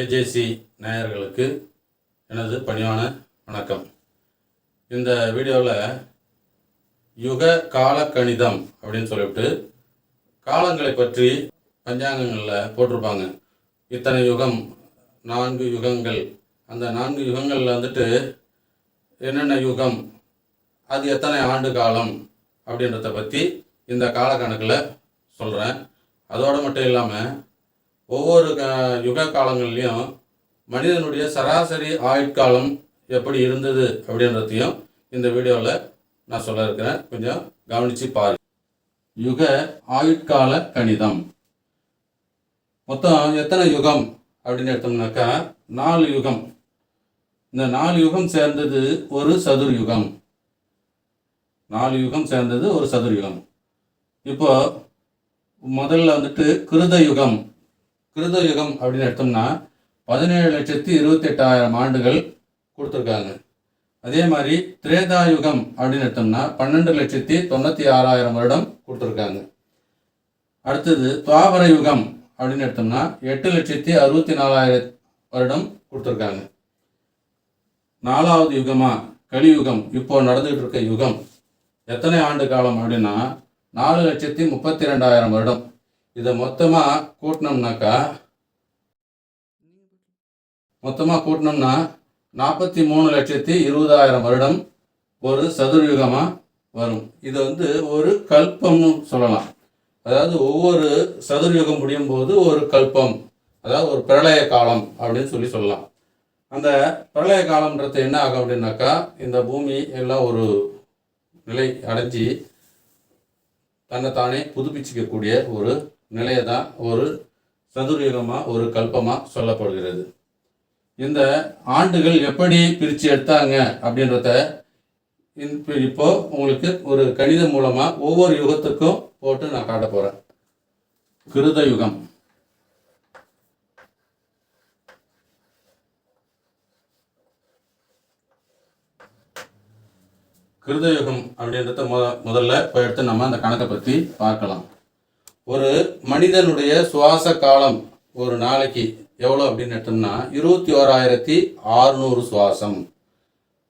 AJC நேயர்களுக்கு எனது பணிவான வணக்கம். இந்த வீடியோவில் யுக கால கணிதம் அப்படின்னு சொல்லிவிட்டு காலங்களை பற்றி பஞ்சாங்கங்களில் போட்டிருப்பாங்க. இத்தனை யுகம் நான்கு யுகங்கள். அந்த நான்கு யுகங்களில் வந்துட்டு என்னென்ன யுகம் அது எத்தனை ஆண்டு காலம் அப்படின்றத பற்றி இந்த காலக்கணக்கில் சொல்கிறேன் அதோடு மட்டும் இல்லாமல் ஒவ்வொரு க- யுக காலங்கள்லையும் மனிதனுடைய சராசரி ஆயுட்காலம் எப்படி இருந்தது அப்படின்றதையும் இந்த வீடியோவில் நான் சொல்ல இருக்கிறேன். கொஞ்சம் கவனித்து பாரு யுக ஆயுட்கால கணிதம். மொத்தம் எத்தனை யுகம் அப்படின்னு எடுத்தோம்னாக்கா நாலு யுகம். இந்த நாலு யுகம் சேர்ந்தது ஒரு சதுர் யுகம் நாலு யுகம் சேர்ந்தது ஒரு சதுர் யுகம் இப்போ முதல்ல வந்துட்டு கிருத யுகம். கிருத யுகம் அப்படின்னு எடுத்தோம்னா பதினேழு லட்சத்தி இருபத்தி எட்டாயிரம் ஆண்டுகள் கொடுத்துருக்காங்க. அதே மாதிரி திரேதா யுகம் அப்படின்னு எடுத்தோம்னா பன்னெண்டு லட்சத்தி தொண்ணூற்றி ஆறாயிரம் வருடம் கொடுத்துருக்காங்க. அடுத்தது துவாபர யுகம் அப்படின்னு எடுத்தோம்னா எட்டு லட்சத்தி அறுபத்தி நாலாயிரம் வருடம் கொடுத்துருக்காங்க. நாலாவது யுகமாக கலியுகம் இப்போ நடந்துகிட்டு இருக்க யுகம். எத்தனை ஆண்டு காலம் அப்படின்னா நாலு லட்சத்தி முப்பத்தி ரெண்டாயிரம் வருடம். இதை மொத்தமாக கூட்டினோம்னாக்கா மொத்தமாக கூட்டினோம்னா நாற்பத்தி மூணு லட்சத்தி இருபதாயிரம் வருடம் ஒரு சதுர்யுகமாக வரும். இதை வந்து ஒரு கல்பம்னு சொல்லலாம். அதாவது ஒவ்வொரு சதுர்யுகம் முடியும் போது ஒரு கல்பம் அதாவது ஒரு பிரளய காலம் அப்படின்னு சொல்லி சொல்லலாம். அந்த பிரளய காலம்ன்றது என்ன ஆகும் அப்படின்னாக்கா இந்த பூமி எல்லாம் ஒரு நிலை அடைஞ்சி தன்னைத்தானே புதுப்பிச்சிக்கக்கூடிய ஒரு நிலையை தான் ஒரு சதுர்யுகமாக ஒரு கல்பமாக சொல்லப்படுகிறது. இந்த ஆண்டுகள் எப்படி பிரித்து எடுத்தாங்க அப்படின்றத இப்போ உங்களுக்கு ஒரு கணிதம் மூலமாக ஒவ்வொரு யுகத்துக்கும் போட்டு நான் காட்ட போகிறேன் கிருத யுகம். கிருதயுகம் அப்படின்றத முத முதல்ல இப்போ எடுத்து நம்ம அந்த கணக்கை பற்றி பார்க்கலாம். ஒரு மனிதனுடைய சுவாச காலம் ஒரு நாளைக்கு எவ்வளோ அப்படின்னு எடுத்தோம்னா இருபத்தி ஓராயிரத்தி ஆறுநூறு சுவாசம்.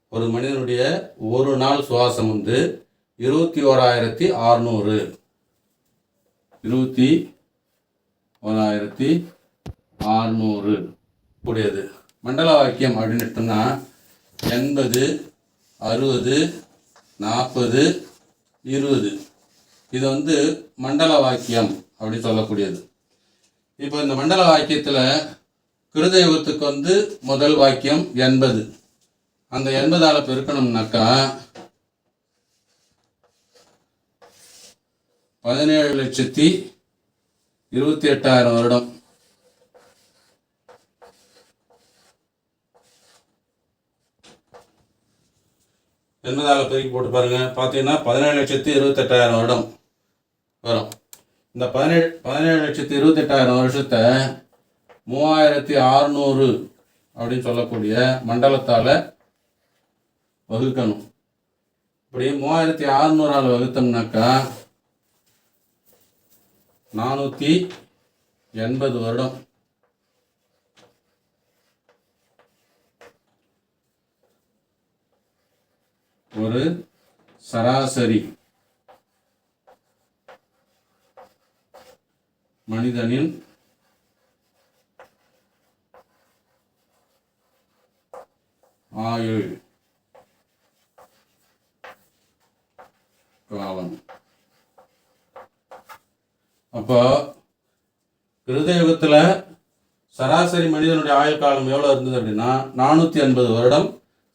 ஒரு மனிதனுடைய ஒரு நாள் சுவாசம் வந்து இருபத்தி ஓராயிரத்தி ஆறுநூறு இருபத்தி ஓராயிரத்தி ஆறுநூறு கூடியது. மண்டல வாக்கியம் அப்படின்னு எடுத்தோம்னா எண்பது அறுபது நாற்பது இருபது. இது வந்து மண்டல வாக்கியம் அப்படி சொல்லக்கூடியது. இப்போ இந்த மண்டல வாக்கியத்தில் கிருதயுகத்துக்கு வந்து முதல் வாக்கியம் எண்பது. அந்த எண்பதால் பெருக்கணும்னாக்கா பதினேழு லட்சத்தி இருபத்தி எட்டாயிரம் வருடம். எண்பதால் பெருக்கி போட்டு பாருங்க. பார்த்தீங்கன்னா பதினேழு லட்சத்தி இருபத்தெட்டாயிரம் வருடம். வரும். இந்த பதினேழு பதினேழு லட்சத்தி இருபத்தெட்டாயிரம் வருஷத்தை மூவாயிரத்தி அறுநூறு அப்படின்னு சொல்லக்கூடிய மண்டலத்தால் வகுக்கணும். இப்படி மூவாயிரத்தி அறுநூறால் வகுத்தோம்னாக்கா நானூற்றி எண்பது வருடம். ஒரு சராசரி. மனிதனின் ஆயுள் காலம் அப்போ கிருதயுகத்தில் சராசரி மனிதனுடைய ஆயுள் காலம் எவ்வளோ இருந்தது அப்படின்னா நானூற்றி ஐம்பது வருடம்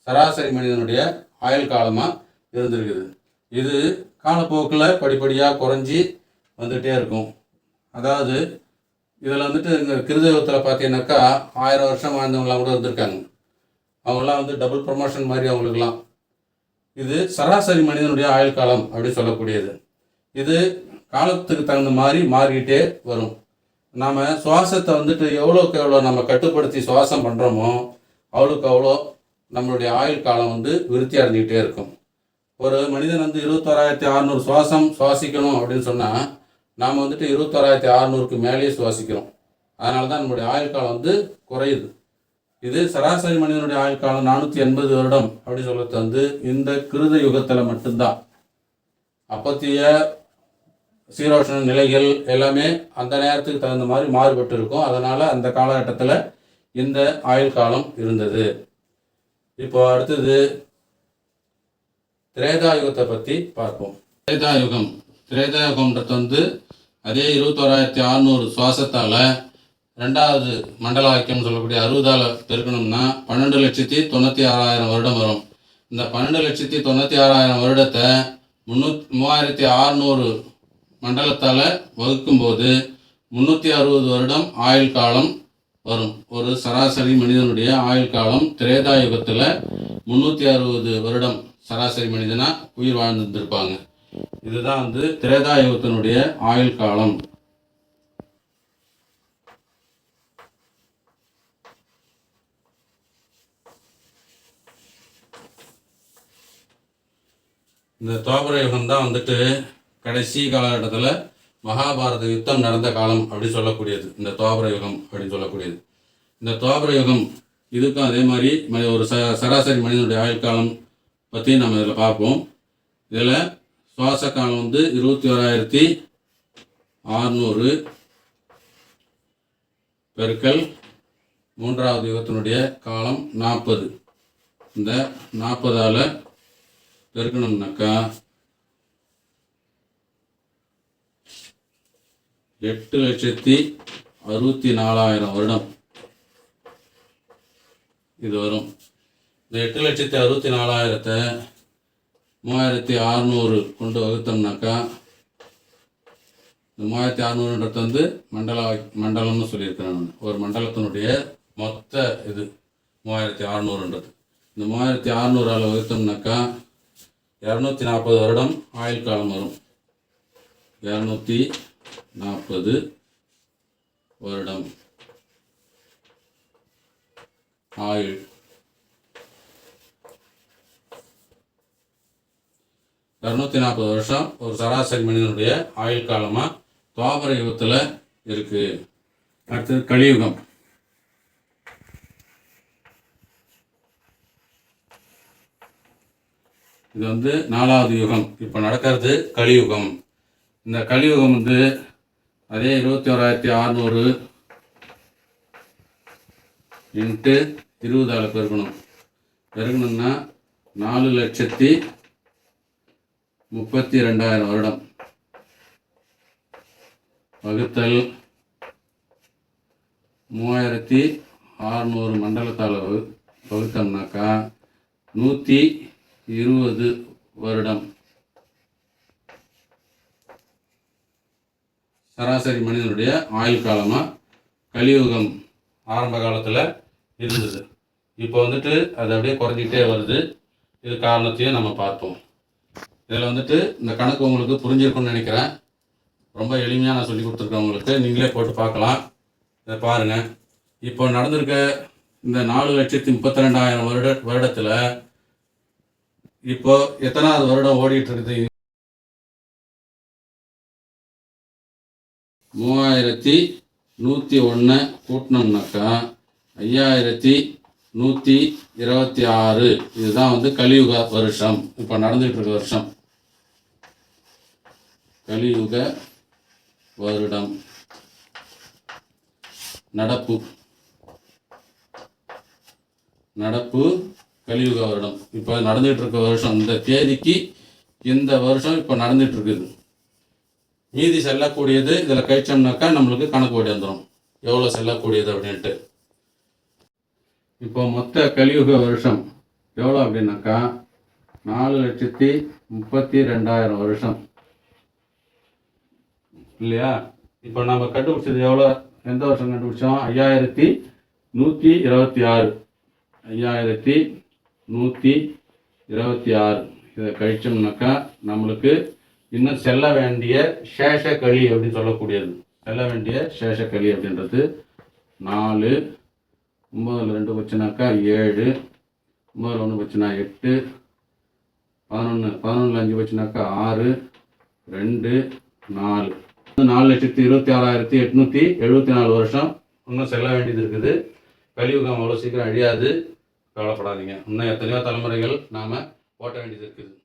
சராசரி மனிதனுடைய ஆயுள் காலமாக இருந்திருக்குது. இது காலப்போக்கில் படிப்படியாக குறைஞ்சி வந்துகிட்டே இருக்கும். அதாவது இதில் வந்துட்டு இந்த கிருதயுகத்தில் பார்த்தீங்கன்னாக்கா ஆயிரம் வருஷம் வாழ்ந்தவங்களாம் கூட இருந்திருக்காங்க. அவங்களாம் வந்து டபுள் ப்ரமோஷன் மாதிரி அவங்களுக்குலாம் இது சராசரி மனிதனுடைய ஆயுள் காலம் அப்படின்னு சொல்லக்கூடியது. இது காலத்துக்கு தகுந்த மாதிரி மாறிக்கிட்டே வரும். நாம் சுவாசத்தை வந்துட்டு எவ்வளோக்கு எவ்வளோ நம்ம கட்டுப்படுத்தி சுவாசம் பண்ணுறோமோ அவ்வளோக்கு அவ்வளோ நம்மளுடைய ஆயுள் காலம் வந்து விருத்தி அடைஞ்சிக்கிட்டே இருக்கும். ஒரு மனிதன் வந்து இருபத்தோராயிரத்தி அறநூறு சுவாசம் சுவாசிக்கணும் அப்படின்னு சொன்னால் நாம் வந்துட்டு இருபத்தோராயிரத்தி அறநூறுக்கு மேலேயே சுவாசிக்கிறோம். அதனால தான் நம்முடைய ஆயுள் காலம் வந்து குறையுது. இது சராசரி மனிதனுடைய ஆயுள் காலம் நானூற்றி எண்பது வருடம் அப்படி சொல்கிறது வந்து இந்த கிருத யுகத்தில் மட்டும்தான். அப்பத்திய சீரோஷண நிலைகள் எல்லாமே அந்த நேரத்துக்கு தகுந்த மாதிரி மாறுபட்டு இருக்கும் அதனால் அந்த காலகட்டத்தில் இந்த ஆயுள் காலம் இருந்தது. இப்போ அடுத்தது திரேதாயுகத்தை பற்றி பார்ப்போம். திரேதா திரேதாயுகம்ன்றது வந்து அதே இருபத்தோராயிரத்தி அறநூறு சுவாசத்தால் ரெண்டாவது மண்டல வாக்கியம் சொல்லக்கூடிய அறுபதால் பெருக்கணும்னா பன்னெண்டு லட்சத்தி தொண்ணூற்றி ஆறாயிரம் வருடம் வரும். இந்த பன்னெண்டு லட்சத்தி தொண்ணூற்றி ஆறாயிரம் வருடத்தை முந்நூற்றி மூவாயிரத்தி அறநூறு மண்டலத்தால் வகுக்கும்போது முந்நூற்றி அறுபது வருடம் ஆயுள் காலம் வரும். ஒரு சராசரி மனிதனுடைய ஆயுள் காலம் திரேதாயுகத்தில் முந்நூற்றி அறுபது வருடம் சராசரி மனிதனாக உயிர் வாழ்ந்துருப்பாங்க இதுதான் வந்து திரேதாயுகத்தினுடைய ஆயுள் காலம். இந்த துவாபர யுகம் தான் வந்துட்டு கடைசி காலகட்டத்தில் மகாபாரத யுத்தம் நடந்த காலம் அப்படின்னு சொல்லக்கூடியது. இந்த துவாபர யுகம் அப்படின்னு சொல்லக்கூடியது. இந்த துவாபர யுகம் இதுக்கும் அதே மாதிரி ஒரு ச சராசரி மனிதனுடைய ஆயுள் காலம் பற்றி நம்ம இதில் பார்ப்போம். இதில் சுவாச காலம் வந்து இருபத்தி ஓராயிரத்தி ஆறுநூறு பெருக்கல் மூன்றாவது யுகத்தினுடைய காலம் நாற்பது. இந்த நாற்பதால் பெருக்கணும்னாக்கா எட்டு லட்சத்தி அறுபத்தி நாலாயிரம் வருடம் இது வரும். இந்த எட்டு லட்சத்தி அறுபத்தி நாலாயிரத்தை மூவாயிரத்தி அறநூறு கொண்டு வகுத்தோம்னாக்கா இந்த மூவாயிரத்தி அறநூறுன்றது வந்து மண்டல மண்டலம்னு சொல்லியிருக்கிறேன் நான். ஒரு மண்டலத்தினுடைய மொத்த இது மூவாயிரத்தி அறநூறுன்றது இந்த மூவாயிரத்தி அறநூறால் வகுத்தோம்னாக்கா இரநூத்தி நாற்பது வருடம் ஆயுள் காலம் வரும். இரநூத்தி நாற்பது வருடம் ஆயுள் இரநூத்தி நாற்பது வருஷம் ஒரு சராசரி மனிதனுடைய ஆயுள் காலமாக துவாபர யுகத்தில் இருக்குது அடுத்தது கலியுகம். இது வந்து நாலாவது யுகம். இப்போ நடக்கிறது கலியுகம். இந்த கலியுகம் வந்து அதே இருபத்தி ஓராயிரத்தி அறநூறு இன்ட்டு இருபதால் பெருக்கணும். பெருகணும்னா நாலு லட்சத்தி முப்பத்தி ரெண்டாயிரம் வருடம். வகுத்தல் மூவாயிரத்தி ஆறுநூறு மண்டலத்தால் வகு வகுத்தோம்னாக்கா நூற்றி இருபது வருடம். சராசரி மனிதனுடைய ஆயுள் காலமாக கலியுகம் ஆரம்ப காலத்தில் இருந்தது. இப்போ வந்துட்டு அது அப்படியே குறைஞ்சிக்கிட்டே வருது. இது காரணத்தையும் நம்ம பார்த்தோம். இதில் வந்துட்டு இந்த கணக்கு உங்களுக்கு புரிஞ்சிருக்கும்னு நினைக்கிறேன். ரொம்ப எளிமையாக நான் சொல்லி கொடுத்துருக்கேன் உங்களுக்கு. நீங்களே போட்டு பார்க்கலாம். இதை பாருங்கள் இப்போ நடந்திருக்க இந்த நாலு லட்சத்தி முப்பத்தி ரெண்டாயிரம் வருட வருடத்தில் இப்போ எத்தனாவது வருடம் ஓடிட்டு இருக்குது? மூவாயிரத்தி நூற்றி ஒன்று கூட்டினோம்னாக்கா ஐயாயிரத்தி நூற்றி இருபத்தி ஆறு. இதுதான் வந்து கலியுக வருஷம். இப்போ நடந்துகிட்டு இருக்க வருஷம். கலியுக வருடம். நடப்பு. நடப்பு கலியுக வருடம். இப்போ நடந்துகிட்டு இருக்க வருஷம் இந்த தேதிக்கு இந்த வருஷம் இப்போ நடந்துட்டு இருக்குது மீதி செல்லக்கூடியது இதில் கழிச்சோம்னாக்கா நம்மளுக்கு கணக்கு ஓடி வந்துடும் எவ்வளோ செல்லக்கூடியது அப்படின்ட்டு. இப்போ மொத்த கலியுக வருஷம் எவ்வளோ அப்படின்னாக்கா நாலு லட்சத்தி முப்பத்தி ரெண்டாயிரம் வருஷம். இல்லையா? இப்போ நம்ம கண்டுபிடிச்சது எவ்வளோ? எந்த வருஷம் கண்டுபிடிச்சோம்? ஐயாயிரத்தி நூற்றி இருபத்தி ஆறு. ஐயாயிரத்தி நூற்றி இருபத்தி ஆறு. இதை கழிச்சோம்னாக்கா நம்மளுக்கு இன்னும் செல்ல வேண்டிய சேஷக்களி அப்படின்னு சொல்லக்கூடியது. செல்ல வேண்டிய சேஷக்களி அப்படின்றது நாலு ஒம்பதில் ரெண்டு போச்சுனாக்கா ஏழு ஒம்பதில் ஒன்று போச்சுன்னா எட்டு பதினொன்று பதினொன்றில் அஞ்சு போச்சுனாக்கா ஆறு ரெண்டு நாலு. நாலு லட்சத்தி இருபத்தி ஆறாயிரத்தி எட்நூற்றி எழுபத்தி நாலு வருஷம். இன்னும் செல்ல வேண்டியது இருக்குது. கலியுகம் அவ்வளோ சீக்கிரம் அழியாது. கவலைப்படாதீங்க. இன்னும் எத்தனையோ தலைமுறைகள் நாம் ஓட்ட வேண்டியது இருக்குது.